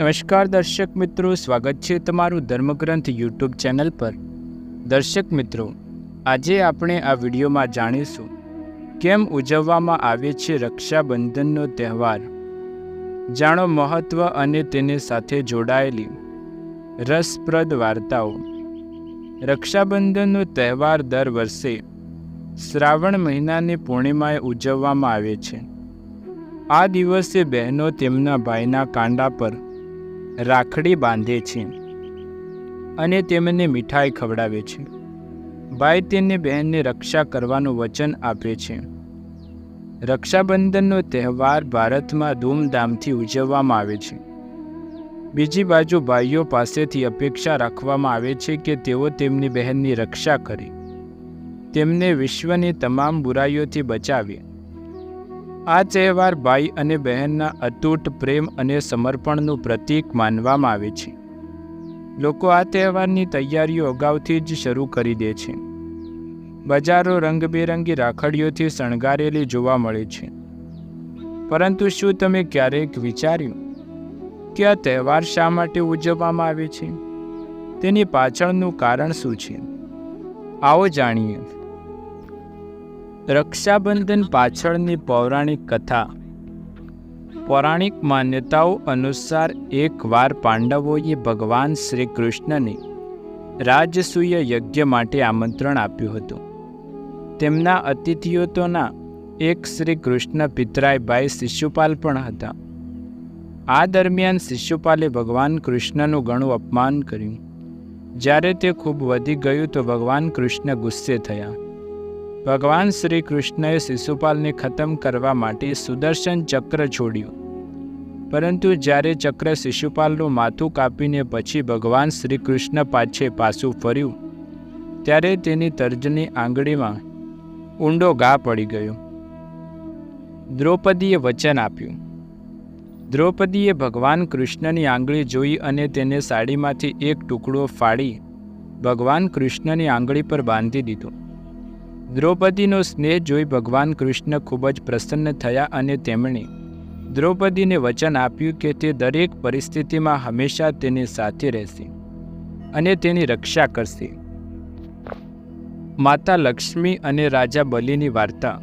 નમસ્કાર દર્શક મિત્રો, સ્વાગત છે તમારું ધર્મગ્રંથ યુટ્યુબ ચેનલ પર. દર્શક મિત્રો, આજે આપણે આ વિડીયોમાં જાણીશું, કેમ ઉજવવામાં આવે છે રક્ષાબંધનનો તહેવાર? જાણો મહત્ત્વ અને તેની સાથે જોડાયેલી રસપ્રદ વાર્તાઓ. રક્ષાબંધનનો તહેવાર દર વર્ષે શ્રાવણ મહિનાની પૂર્ણિમાએ ઉજવવામાં આવે છે. આ દિવસે બહેનો તેમના ભાઈના કાંડા પર રાખડી બાંધે છે અને તેમને મીઠાઈ ખવડાવે છે. ભાઈ તેની બહેનને રક્ષા કરવાનું વચન આપે છે. રક્ષાબંધનનો તહેવાર ભારતમાં ધૂમધામથી ઉજવવામાં આવે છે. બીજી બાજુ ભાઈઓ પાસેથી અપેક્ષા રાખવામાં આવે છે કે તેઓ તેમની બહેનની રક્ષા કરે. તેમને વિશ્વની તમામ બુરાઈઓથી બચાવે. આ તહેવાર ભાઈ અને બહેનના અતૂટ પ્રેમ અને સમર્પણનું પ્રતીક માનવામાં આવે છે. લોકો આ તહેવારની તૈયારીઓ અગાઉથી જ શરૂ કરી દે છે. બજારો રંગબેરંગી રાખડીઓથી શણગારેલી જોવા મળે છે. પરંતુ શું તમે ક્યારેક વિચાર્યું કે આ તહેવાર શા માટે ઉજવવામાં આવે છે? તેની પાછળનું કારણ શું છે? આવો જાણીએ. રક્ષાબંધન પાછળની પૌરાણિક કથા. પૌરાણિક માન્યતાઓ અનુસાર એકવાર પાંડવોએ ભગવાન શ્રી કૃષ્ણને રાજસૂય યજ્ઞ માટે આમંત્રણ આપ્યું હતું. તેમના અતિથિઓતોના એક શ્રી કૃષ્ણ પિતરાયભાઈ શિષ્યપાલ પણ હતા. આ દરમિયાન શિશુપાલે ભગવાન કૃષ્ણનું ઘણું અપમાન કર્યું. જ્યારે તે ખૂબ વધી ગયું તો ભગવાન કૃષ્ણ ગુસ્સે થયા. ભગવાન શ્રી કૃષ્ણએ શિશુપાલને ખતમ કરવા માટે સુદર્શન ચક્ર છોડ્યું. પરંતુ જ્યારે ચક્ર શિશુપાલનું માથું કાપીને પછી ભગવાન શ્રી કૃષ્ણ પાછે પાછું ફર્યું, ત્યારે તેની તર્જની આંગળીમાં ઊંડો ઘા પડી ગયો. દ્રૌપદીએ વચન આપ્યું. દ્રૌપદીએ ભગવાન કૃષ્ણની આંગળી જોઈ અને તેને સાડીમાંથી એક ટુકડો ફાડી ભગવાન કૃષ્ણની આંગળી પર બાંધી દીધો. દ્રૌપદીનો સ્નેહ જોઈ ભગવાન કૃષ્ણ ખૂબ જ પ્રસન્ન થયા અને તેમણે દ્રૌપદીને વચન આપ્યું કે તે દરેક પરિસ્થિતિમાં હંમેશા તેની સાથે રહેશે અને તેની રક્ષા કરશે. માતા લક્ષ્મી અને રાજા બલિની વાર્તા.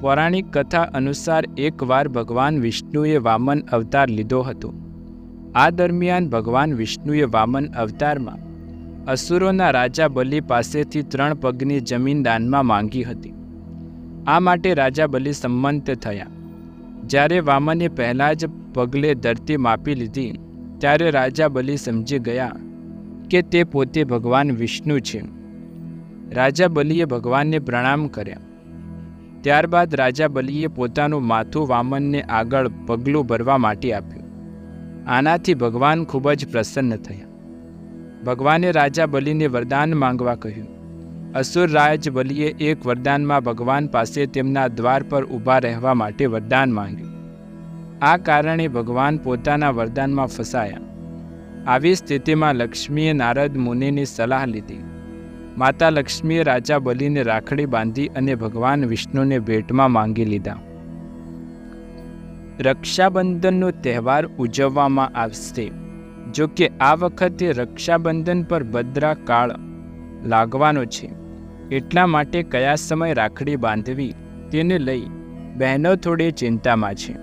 પૌરાણિક કથા અનુસાર એકવાર ભગવાન વિષ્ણુએ વામન અવતાર લીધો હતો. આ દરમિયાન ભગવાન વિષ્ણુએ વામન અવતારમાં અસુરોના રાજા બલિ પાસેથી ત્રણ પગની જમીન દાનમાં માંગી હતી. આ માટે રાજા બલિ સંમત થયા. જ્યારે વામને પહેલાં જ પગલે ધરતી માપી લીધી, ત્યારે રાજા બલિ સમજી ગયા કે તે પોતે ભગવાન વિષ્ણુ છે. રાજા બલિએ ભગવાનને પ્રણામ કર્યા. ત્યારબાદ રાજા બલિએ પોતાનું માથું વામનને આગળ પગલું ભરવા માટે આપ્યું. આનાથી ભગવાન ખૂબ જ પ્રસન્ન થયા. ભગવાને રાજા બલિને વરદાન માંગવા કહ્યું. અસુર રાજ બલિએ એક વરદાનમાં ભગવાન પાસે તેમના દ્વાર પર ઊભા રહેવા માટે વરદાન માંગ્યું. આ કારણે ભગવાન પોતાના વરદાનમાં ફસાયા. આવી સ્થિતિમાં લક્ષ્મીએ નારદ મુનિની સલાહ લીધી. માતા લક્ષ્મીએ રાજા બલિને રાખડી બાંધી અને ભગવાન વિષ્ણુને ભેટમાં માંગી લીધા. રક્ષાબંધનનો તહેવાર ઉજવવામાં આવશે. જો કે આ વખતે રક્ષાબંધન પર ભદ્રા કાળ લાગવાનો છે. એટલા માટે કયા સમય રાખડી બાંધવી તેને લઈ બહેનો થોડી ચિંતામાં છે.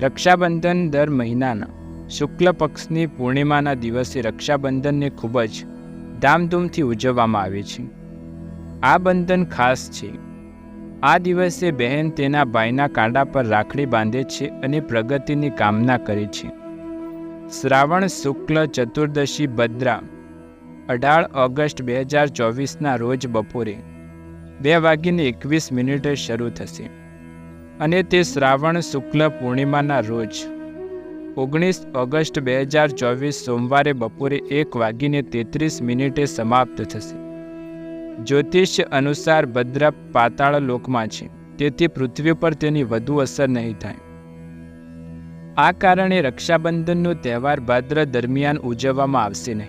રક્ષાબંધન દર મહિનાના શુક્લ પક્ષની પૂર્ણિમાના દિવસે રક્ષાબંધનને ખૂબ જ ધામધૂમથી ઉજવવામાં આવે છે. આ બંધન ખાસ છે. આ દિવસે બહેન તેના ભાઈના કાંડા પર રાખડી બાંધે છે અને પ્રગતિની કામના કરે છે. શ્રાવણ શુક્લ ચતુર્દશી ભદ્રા, અઢાર ઓગસ્ટ બે હજાર ચોવીસના રોજ બપોરે બે વાગીને એકવીસ મિનિટે શરૂ થશે. અને તે શ્રાવણ શુક્લ પૂર્ણિમાના રોજ, ઓગણીસ ઓગસ્ટ બે હજાર ચોવીસ સોમવારે બપોરે એક વાગીને તેત્રીસ મિનિટે સમાપ્ત થશે. જ્યોતિષ અનુસાર ભદ્રા પાતાળ લોકમાં છે, તેથી પૃથ્વી પર તેની વધુ અસર નહીં થાય. આ કારણે રક્ષાબંધનનો તહેવાર ભાદ્ર દરમિયાન ઉજવવામાં આવશે નહીં.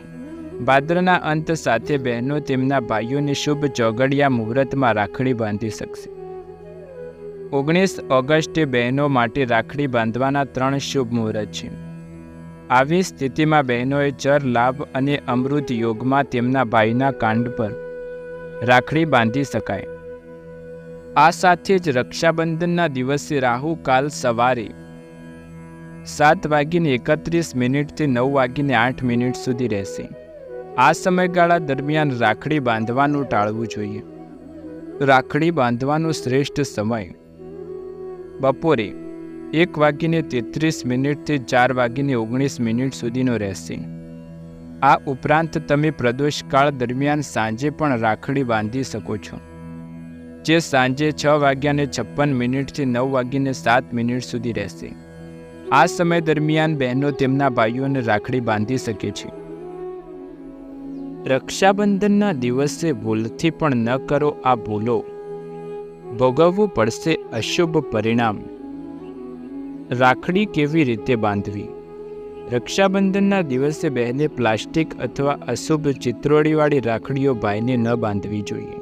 ભાદ્રના અંત સાથે બહેનો તેમના ભાઈઓને શુભ ચોગડિયા મુહૂર્તમાં રાખડી બાંધી શકશે. ઓગણીસ ઓગસ્ટે બહેનો માટે રાખડી બાંધવાના ત્રણ શુભ મુહૂર્ત છે. આવી સ્થિતિમાં બહેનોએ ચર લાભ અને અમૃત યોગમાં તેમના ભાઈના કાંડ પર રાખડી બાંધી શકાય. આ સાથે જ રક્ષાબંધનના દિવસે રાહુ કાલ સવારે સાત વાગીને એકત્રીસ મિનિટથી નવ વાગીને આઠ મિનિટ સુધી રહેશે. આ સમયગાળા દરમિયાન રાખડી બાંધવાનું ટાળવું જોઈએ. રાખડી બાંધવાનો શ્રેષ્ઠ સમય. બપોરે એક વાગીને તેત્રીસ મિનિટથી ચાર વાગીને ઓગણીસ મિનિટ સુધીનો રહેશે. આ ઉપરાંત તમે પ્રદોષકાળ દરમિયાન સાંજે પણ રાખડી બાંધી શકો છો. જે સાંજે છ વાગ્યાને છપ્પન મિનિટથી નવ વાગીને સાત મિનિટ સુધી રહેશે. આ સમય દરમિયાન બહેનો તેમના ભાઈઓને રાખડી બાંધી શકે છે. રક્ષાબંધનના દિવસે ભૂલથી પણ ન કરો આ ભૂલો. ભોગવવું પડશે અશુભ પરિણામ. રાખડી કેવી રીતે બાંધવી? રક્ષાબંધનના દિવસે બહેને પ્લાસ્ટિક અથવા અશુભ ચિત્રોડીવાળી રાખડીઓ ભાઈને ન બાંધવી જોઈએ.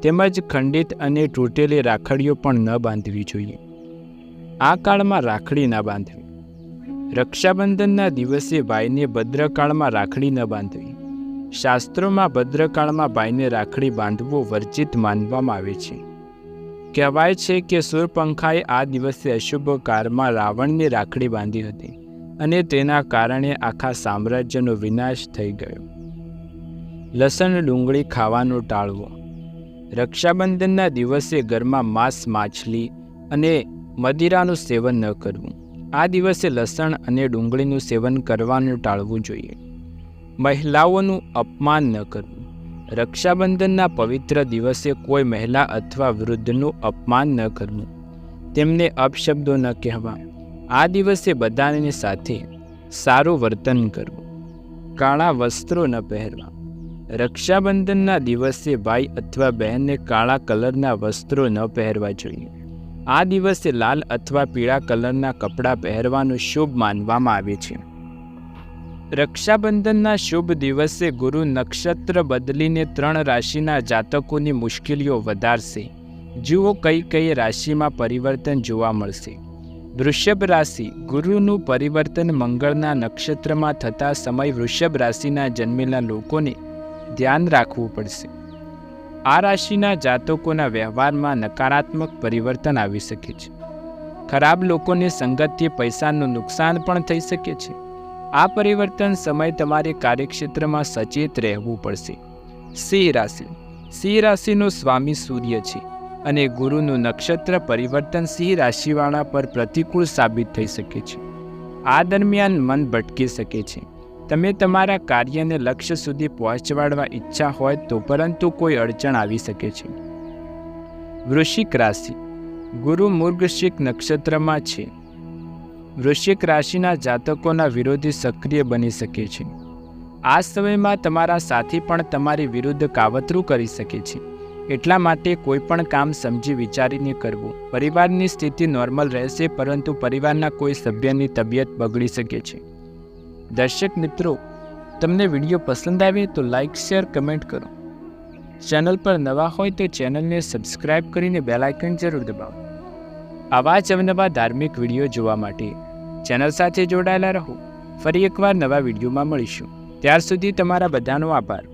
તેમજ ખંડિત અને તૂટેલી રાખડીઓ પણ ન બાંધવી જોઈએ. આ કાળમાં રાખડી ન બાંધવી. રક્ષાબંધનના દિવસે ભાઈને ભદ્રકાળમાં રાખડી ન બાંધવી. શાસ્ત્રોમાં ભદ્રકાળમાં ભાઈને રાખડી બાંધવું વર્જિત માનવામાં આવે છે. કહેવાય છે કે સૂરપંખાએ આ દિવસે અશુભ કાળમાં રાવણની રાખડી બાંધી હતી અને તેના કારણે આખા સામ્રાજ્યનો વિનાશ થઈ ગયો. લસણ ડુંગળી ખાવાનું ટાળવું. રક્ષાબંધનના દિવસે ઘરમાં માંસ માછલી અને મદિરાનું સેવન ન કરવું. આ દિવસે લસણ અને ડુંગળીનું સેવન કરવાનું ટાળવું જોઈએ. મહિલાઓનું અપમાન ન કરવું. રક્ષાબંધનના પવિત્ર દિવસે કોઈ મહિલા અથવા વૃદ્ધનું અપમાન ન કરવું. તેમને અપશબ્દો ન કહેવા. આ દિવસે બધાની સાથે સારું વર્તન કરવું. કાળા વસ્ત્રો ન પહેરવા. રક્ષાબંધનના દિવસે ભાઈ અથવા બહેનને કાળા કલરના વસ્ત્રો ન પહેરવા જોઈએ. આ દિવસે લાલ અથવા પીળા કલરના કપડાં પહેરવાનું શુભ માનવામાં આવે છે. રક્ષાબંધનના શુભ દિવસે ગુરુ નક્ષત્ર બદલીને ત્રણ રાશિના જાતકોની મુશ્કેલીઓ વધારશે. જુઓ કઈ કઈ રાશિમાં પરિવર્તન જોવા મળશે. વૃષભ રાશિ ગુરુનું પરિવર્તન મંગળના નક્ષત્રમાં થતા સમય વૃષભ રાશિના જન્મેલા લોકોને ધ્યાન રાખવું પડશે. આ રાશિના જાતકોના વ્યવહારમાં નકારાત્મક પરિવર્તન આવી શકે છે. ખરાબ લોકોની સંગતથી પૈસાનું નુકસાન પણ થઈ શકે છે. આ પરિવર્તન સમય તમારે કાર્યક્ષેત્રમાં સચેત રહેવું પડશે. સિંહ રાશિ. સિંહ રાશિનો સ્વામી સૂર્ય છે અને ગુરુનું નક્ષત્ર પરિવર્તન સિંહ રાશિવાળા પર પ્રતિકૂળ સાબિત થઈ શકે છે. આ દરમિયાન મન ભટકી શકે છે. તમે તમારા કાર્યને લક્ષ્ય સુધી પહોંચવાડવા ઈચ્છા હોય તો પરંતુ કોઈ અડચણ આવી શકે છે. વૃશ્ચિક રાશિ. ગુરુ મૃગશિક નક્ષત્રમાં છે. વૃશ્ચિક રાશિના જાતકોના વિરોધી સક્રિય બની શકે છે. આ સમયમાં તમારા સાથી પણ તમારી વિરુદ્ધ કાવતરું કરી શકે છે. એટલા માટે કોઈ પણ કામ સમજી વિચારીને કરવું. પરિવારની સ્થિતિ નોર્મલ રહેશે પરંતુ પરિવારના કોઈ સભ્યની તબિયત બગડી શકે છે. દર્શક મિત્રો, તમને વીડિયો પસંદ આવે તો લાઇક શેર કમેન્ટ કરો. ચેનલ પર નવા હોય તો ચેનલને સબસ્ક્રાઇબ કરીને બેલ આઇકન જરૂર દબાવો. આવા જ અવનવા ધાર્મિક વીડિયો જોવા માટે ચેનલ સાથે જોડાયેલા રહો. ફરી એકવાર નવા વિડીયોમાં મળીશું. ત્યાર સુધી તમારા બધાનો આભાર.